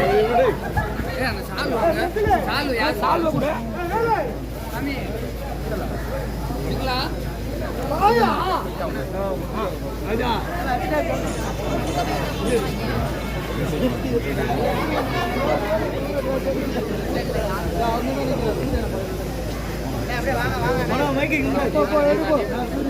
Hey, அந்த சால்வ சால்வ யார்? சால்வ கூட சாமி. இதுங்களா அப்படியே வாங்க வாங்க.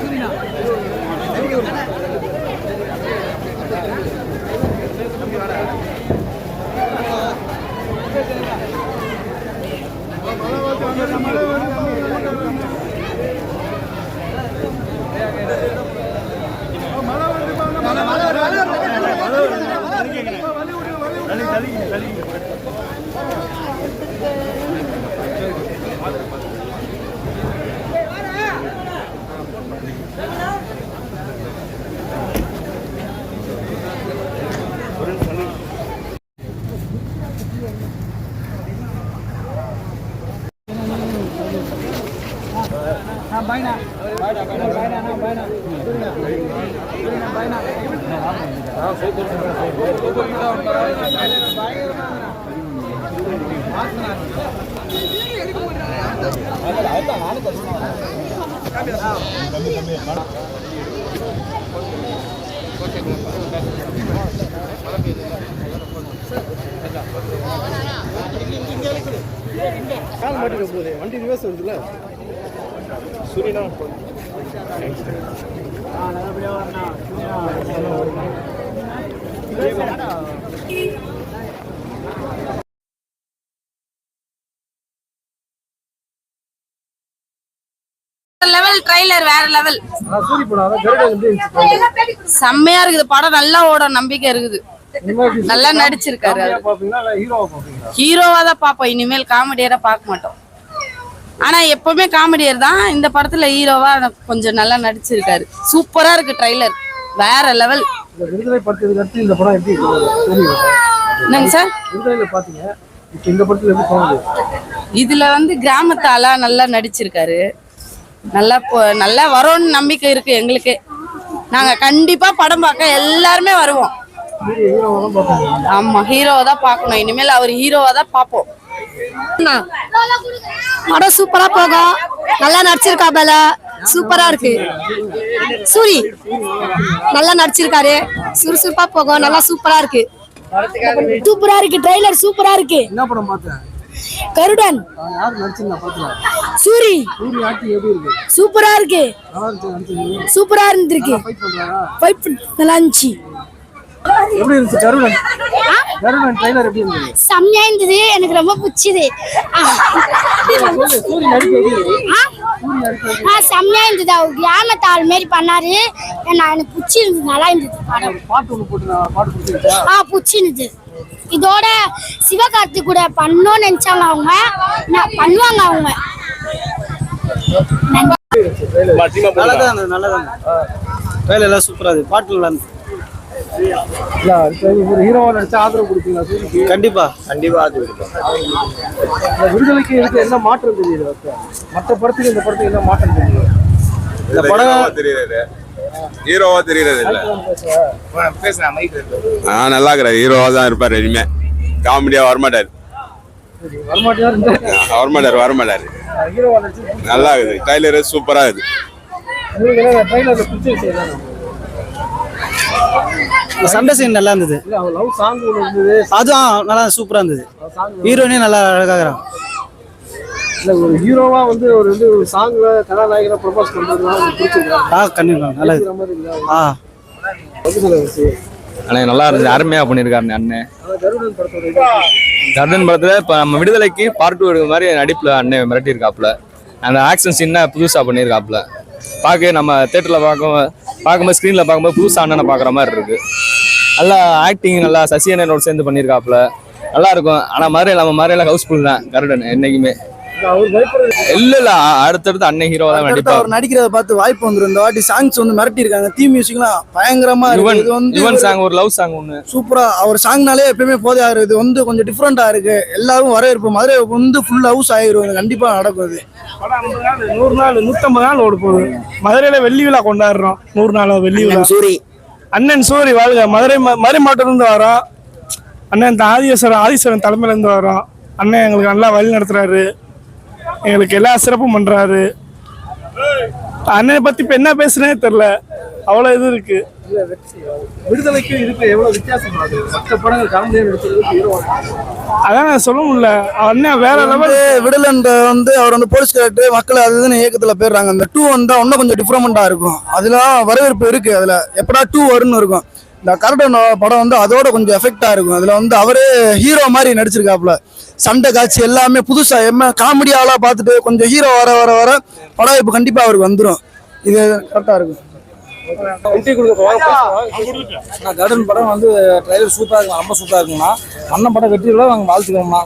சூரியனா கால் மாட்டிக்க போகுது. வண்டி ரிவர்ஸ் வருதுல்ல சூரியனா லெவல் ட்ரைலர் வேற லெவல் செம்மையா இருக்குது. படம் நல்லா ஓட நம்பிக்கை இருக்குது. நல்லா நடிச்சிருக்காரு. ஹீரோவா தான் பார்ப்போம். இனிமேல் காமெடியரா பார்க்க மாட்டோம். ஆனா எப்பவுமே காமெடியர் தான் இந்த படத்துல ஹீரோவா கொஞ்சம் நல்லா நடிச்சிருக்காரு. சூப்பரா இருக்கு ட்ரைலர் வேற லெவல் விடுதலை படத்துக்கு அடுத்து இந்த படம் எப்படி என்னங்க சார்? விடுதலையில பாத்தீங்க. இப்ப இந்த படத்துல எப்படி தோணுது இதுல வந்து கிராமத்து ஆளா நல்லா நடிச்சிருக்காரு. நல்லா நல்லா வரும்னு நம்பிக்கை இருக்கு எங்களுக்கு. நாங்க கண்டிப்பா படம் பார்க்க எல்லாருமே வருவோம். ஆமா ஹீரோவை தான் பார்க்கணும். இனிமேல் அவர் ஹீரோவா தான் பார்ப்போம். படம் சூப்பரா போகும் நல்லா நடிச்சிருக்கா பல. சூப்பரா இருக்கு. சூரி நல்லா நடிச்சிருக்காரு. சுறுசுறுப்பா போகும் நல்லா சூப்பரா இருக்கு. சூப்பரா இருக்கு. ட்ரைலர் சூப்பரா இருக்கு. என்ன படம் பார்த்தேன் கருடன். சூரி. சூப்பரா இருக்கு? சூப்பரா இருந்திருக்கு. நல்லா இருந்துச்சு. எப்படி இருந்துச்சு? கருடன் கருடன் ட்ரைலர் எப்படி இருந்தது? செம்மையா இருந்தது. எனக்கு ரொம்ப பிடிச்சது. செம்மையா இருந்தது. அவர் கிராமத்தாள் மாரி பண்ணாரு. நான் எனக்கு பிடிச்சிருந்தது நல்லா இருந்தது படம். பாட்டு ஒன்று போட்டு பாட்டு ஆ பிடிச்சிருந்தது இதோட சிவகார்த்தி கூட பண்ணணும்னு நினைச்சாங்க அவங்க. நான் பண்ணுவாங்க அவங்க. நல்லதான் நல்லதான் வேலை எல்லாம் சூப்பரா இருக்கு பாட்டு நல்லா இருந்துச்சு இல்ல இப்போ ஒரு ஹீரோவா நடிச்சா ஆதரவு கொடுப்பீங்களா சூரிக்கு? கண்டிப்பா கண்டிப்பா அது இருக்கும் இந்த விடுதலைக்கு இதுக்கு என்ன மாற்றம் தெரியுது இப்ப? மற்ற படத்துக்கு இந்த படத்துக்கு என்ன மாற்றம் தெரியுது? இந்த படம் தெரியுறாரு ஹீரோவா தெரியுறது இல்ல. ஆ நல்லா இருக்கிறாரு ஹீரோவா தான் இருப்பாரு இனிமே. காமெடியா வரமாட்டாரு. வரமாட்டாரு வரமாட்டாரு. நல்லா இருக்குது. ட்ரைலரு சூப்பரா இருக்குது. சண்டை சீன் நல்லா இருந்தது. அதுவும் நல்லா சூப்பரா இருந்தது. ஹீரோனே நல்லா அழகாகிறான் இல்ல ஒரு ஹீரோவா வந்து ஒரு வந்து ஒரு சாங்ல கதாநாயகனை ப்ரொபோஸ் ஆ கண்டிப்பா நல்லது இந்த மாதிரி இல்ல ஆ. அண்ணே நல்லா இருந்துச்சு அருமையா பண்ணியிருக்காரு அண்ணன் அதான் கருடன் படத்துல இப்ப நம்ம விடுதலைக்கு பார்ட் டூ எடுக்கிற மாதிரி நடிப்புல அண்ணன் மிரட்டியிருக்காப்புல. அந்த ஆக்ஷன் சீனை புதுசா பண்ணியிருக்காப்புல. பார்க்க நம்ம தேட்டர்ல பார்க்கும் பார்க்கும்போது ஸ்க்ரீனில் பார்க்கும்போது புதுசாக அண்ணனை பார்க்குற மாதிரி இருக்குது நல்லா ஆக்டிங் நல்லா சசி அண்ணனோட சேர்ந்து பண்ணியிருக்காப்புல. நல்லா இருக்கும். ஆனால் மதுரை நம்ம மதுரையில ஹவுஸ்ஃபுல் தான். கருடன் என்னைக்குமே. இல்ல, இல்ல அடுத்தடுத்து அண்ணன் ஹீரோ தான் நடிப்பா அவர் நடிக்கிறத பார்த்து வாய்ப்பு வந்துரும் இந்த வாட்டி சாங்ஸ் வந்து மிரட்டி இருக்காங்க தீ மியூசிக்லாம் பயங்கரமா இருக்கு. இது வந்து யுவன் சாங் ஒரு லவ் சாங் ஒண்ணு. சூப்பரா அவர் சாங்னாலே எப்பயுமே போதே ஆகுது இது வந்து கொஞ்சம் டிஃப்ரெண்டா இருக்கு. எல்லாரும் வரவேற்பு மதுரை வந்து ஃபுல் ஹவுஸ் ஆயிரும். கண்டிப்பா நாள் நூறு நாள் நூற்றம்பது நாள் ஓட போகுது. மதுரையில வெள்ளி விழா கொண்டாடுறோம். நூறு நாள் வெள்ளி விழா. சூரி. அண்ணன் சூரி வாழ்க. மதுரை ம- மதுரை மாவட்டத்துல இருந்து வரோம் அண்ணன் ஆதீஸ்வரன் தலைமையில இருந்து வரோம் அண்ணன் எங்களுக்கு நல்லா வழி நடத்துறாரு. எங்களுக்கு எல்லா சிறப்பும் பண்றாரு. அண்ணனை பத்தி இப்ப என்ன பேசுனே தெரியல. அவ்வளவு இது இருக்கு. விடுதலைக்கு இதுக்கு எவ்வளவு வித்தியாசம் மற்ற படங்கள் நடிச்சதுக்கு ஹீரோவா அதான் நான் சொல்ல முடியல. அண்ணன் வேற லெவல் வந்து விடலன்ற வந்து அவர் வந்து போலீஸ் கேரக்டர் மக்கள் அது இதுன்னு இயக்கத்துல போயிடுறாங்க. இந்த டூ வந்தா இன்னும் கொஞ்சம் டிஃப்ரெண்டா இருக்கும். அதுல வரவேற்பு இருக்கு அதுல. எப்படா டூ வரும்னு இருக்கும். இந்த கரடன் படம் வந்து அதோட கொஞ்சம் எஃபெக்டா இருக்கும். அதுல வந்து அவரே ஹீரோ மாதிரி நடிச்சிருக்காப்புல. சண்டை காட்சி எல்லாமே புதுசா எம்ம காமெடியாலா பார்த்துட்டு கொஞ்சம் ஹீரோ வர வர வர படம் இப்போ கண்டிப்பா அவருக்கு வந்துடும் இது கரெக்டா இருக்கும். கருடன் படம் வந்து ட்ரைலர் சூப்பராக இருக்கும். ரொம்ப சூப்பராக இருக்குங்கண்ணா அண்ணன் படம் வெற்றியில் நாங்கள் வாழ்த்துக்கிறோம்ண்ணா.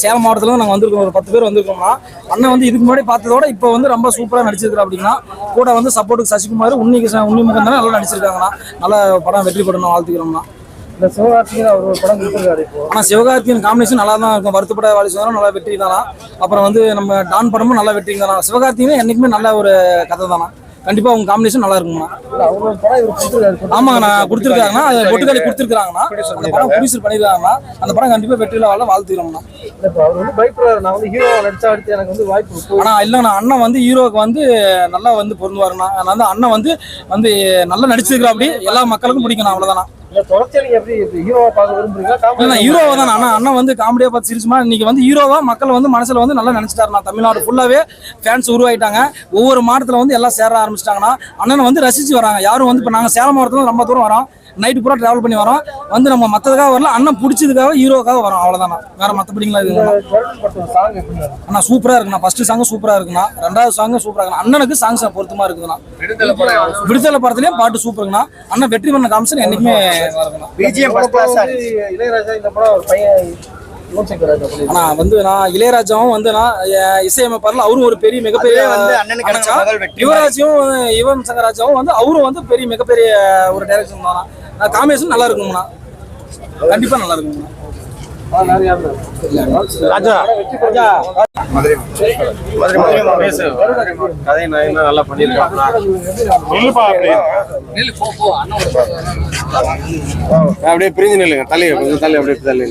சேலம் மாவட்டத்தில் நாங்கள் வந்திருக்கோம். ஒரு பத்து பேர் வந்திருக்கோம்னா அண்ணன் வந்து இதுக்கு முன்னாடி பார்த்ததோட இப்போ வந்து ரொம்ப சூப்பராக நடிச்சிருக்கிறா அப்படின்னா கூட வந்து சப்போர்ட்டுக்கு சசிகுமார் உன்னி கிருஷ்ணன் உன்னி முகம் தானே நல்லா நடிச்சிருக்காங்கண்ணா நல்ல படம் வெற்றி படணும் வாழ்த்துக்கிறோம்ண்ணா இந்த சிவகார்த்திகேயன் அவர் ஒரு படம் கொடுத்துருக்காரு இப்போ. ஆனால் சிவகார்த்தியின் காம்பினேஷன் நல்லா தான் இருக்கும். வருத்தப்பட வாலி சொன்னாலும் நல்லா வெற்றி தானா அப்புறம் வந்து நம்ம டான் படமும் நல்லா வெற்றி தானா சிவகார்த்திகேயன் என்றைக்குமே நல்ல ஒரு கதை தானா கண்டிப்பாக உங்க காம்பினேஷன் நல்லா இருக்குங்கண்ணா ஆமாங்கண்ணா கொடுத்துருக்காங்கண்ணா பொட்டுக்காளி கொடுத்துருக்காங்கண்ணா அந்த படம் ப்ரொடியூசர் பண்ணிருக்காங்கண்ணா அந்த படம் கண்டிப்பா வெற்றியில வாழ வாழ்த்துக்கிறோம்ண்ணா அவர் வந்து பயப்படுறாரு. நான் வந்து ஹீரோவா நடிச்சா அடுத்து எனக்கு வந்து வாய்ப்பு இருக்கு. ஆனா இல்லைண்ணா அண்ணன் வந்து ஹீரோவுக்கு வந்து நல்லா வந்து பொருந்துவாருண்ணா. அதனால அண்ணன் வந்து வந்து நல்லா நடிச்சிருக்கிறா அப்படி எல்லா மக்களுக்கும் பிடிக்கணும் அவ்வளவுதானா ஹீரோவா தான் அண்ணா அண்ணன் வந்து காமெடியா பார்த்து சிரிச்சுமா? இன்னைக்கு வந்து ஹீரோவா மக்கள் வந்து மனசுல வந்து நல்லா நினைச்சிட்டாருண்ணா. தமிழ்நாடு ஃபுல்லாவே ஃபேன்ஸ் உருவாயிட்டாங்க. ஒவ்வொரு மாவட்டத்துல வந்து எல்லாம் சேர ஆரம்பிச்சிட்டாங்கன்னா அண்ணனை வந்து ரசிச்சு வராங்க. யாரும் வந்து இப்போ நாங்க சேலம் மாவட்டத்துல ரொம்ப தூரம் வரோம். நைட்டு பூரா டிராவல் பண்ணி வரோம். வந்து நம்ம மற்றதுக்காக வரல அண்ணன் பிடிச்சதுக்காக ஹீரோக்காக வரோம். அவ்வளோதாண்ணா வேற மற்றபடிங்களா இது? அண்ணா சூப்பரா இருக்குண்ணா. ஃபர்ஸ்ட் சாங் சூப்பரா இருக்குண்ணா. ரெண்டாவது சாங் சூப்பரா இருக்கு அண்ணனுக்கு சாங்ஸ் பொருத்தமா இருக்குதுண்ணா. விடுதலை படத்துலயும் பாட்டு சூப்பருங்கண்ணா அண்ணன் வெற்றி பண்ண காமிச்சு இருக்குண்ணா பண்ணிருக்காரு. ஆனா வந்து நான் இளையராஜாவும் வந்து நான் அவரும் ஒரு பெரிய மிகப்பெரிய அண்ணனுக்கா. யுவராஜும் யுவன் சங்கராஜாவும் வந்து அவரும் வந்து பெரிய மிகப்பெரிய ஒரு டைரக்ஷன் தானா காம்பினேஷன் நல்லா இருக்குங்கண்ணா. கண்டிப்பா நல்லா இல்ல. ராஜா. ராஜா. கதை நாயகனா நல்லா பண்ணிருக்காங்க அப்படியே. பிரிஞ்சு நில்லுங்க. தலையை கொஞ்சம் தள்ளி அப்படியே தள்ளி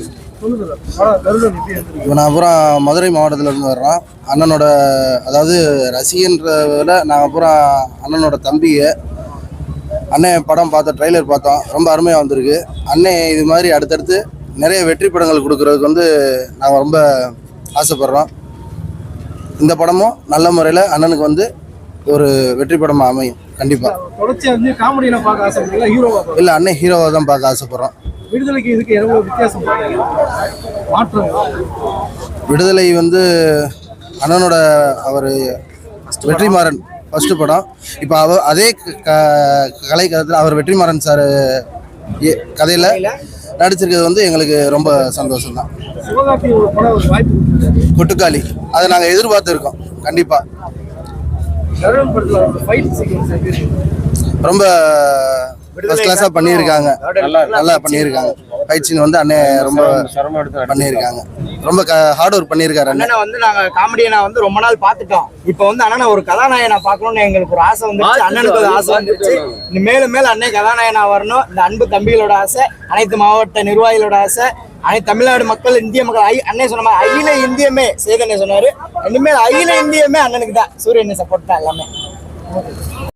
இப்போ நான் அப்புறம் மதுரை மாவட்டத்துல இருந்து வர்றோம் அண்ணனோட அதாவது ரசிகன்றத விட நாங்கள் அப்புறம் அண்ணனோட தம்பிங்க அண்ணன் படம் பார்த்தோம் ட்ரைலர் பார்த்தோம். ரொம்ப அருமையாக வந்திருக்கு. அண்ணன் இது மாதிரி அடுத்தடுத்து நிறைய வெற்றி படங்கள் கொடுக்கறதுக்கு வந்து நாங்கள் ரொம்ப ஆசைப்படுறோம். இந்த படமும் நல்ல முறையில் அண்ணனுக்கு வந்து ஒரு வெற்றி படமாக அமையும். கண்டிப்பாக இல்லை அண்ணன் ஹீரோவை தான் பார்க்க ஆசைப்படுறோம். விடுதலை வந்து அண்ணனோட அவர் வெற்றிமாறன். ஃபர்ஸ்ட் படம். இப்போ அவ அதே க- கலை கலத்தில் அவர் வெற்றிமாறன் சார் கதையில் நடிச்சிருக்கிறது வந்து எங்களுக்கு ரொம்ப சந்தோஷம் தான். கொட்டுக்காளி. அதை நாங்கள் எதிர்பார்த்துருக்கோம். கண்டிப்பாக ரொம்ப ஃபர்ஸ்ட் கிளாஸா பண்ணியிருக்காங்க. நல்லா பண்ணியிருக்காங்க. ஃபைட் சீன் வந்து அண்ணன் ரொம்ப பண்ணியிருக்காங்க. ரொம்ப ஹார்ட் ஒர்க் பண்ணியிருக்காரு அண்ணன் வந்து நாங்க காமெடியனா வந்து ரொம்ப நாள் பார்த்துட்டோம். இப்போ வந்து அண்ணனை ஒரு கதாநாயகனா பார்க்கணும்னு எங்களுக்கு ஒரு ஆசை வந்துருச்சு. அண்ணனுக்கு ஒரு ஆசை வந்துருச்சு. மேலும் மேலும் அண்ணன் கதாநாயகனா வரணும். இந்த அன்பு தம்பிகளோட ஆசை அனைத்து மாவட்ட நிர்வாகிகளோட ஆசை அனைத்து தமிழ்நாடு மக்கள் இந்திய மக்கள் ஐ அண்ணன் சொன்ன மாதிரி அகில இந்தியமே சேதனை சொன்னாரு. இனிமேல் அகில இந்தியமே அண்ணனுக்கு தான். சூரியனை சப்போர்ட் தான் எல்லாமே.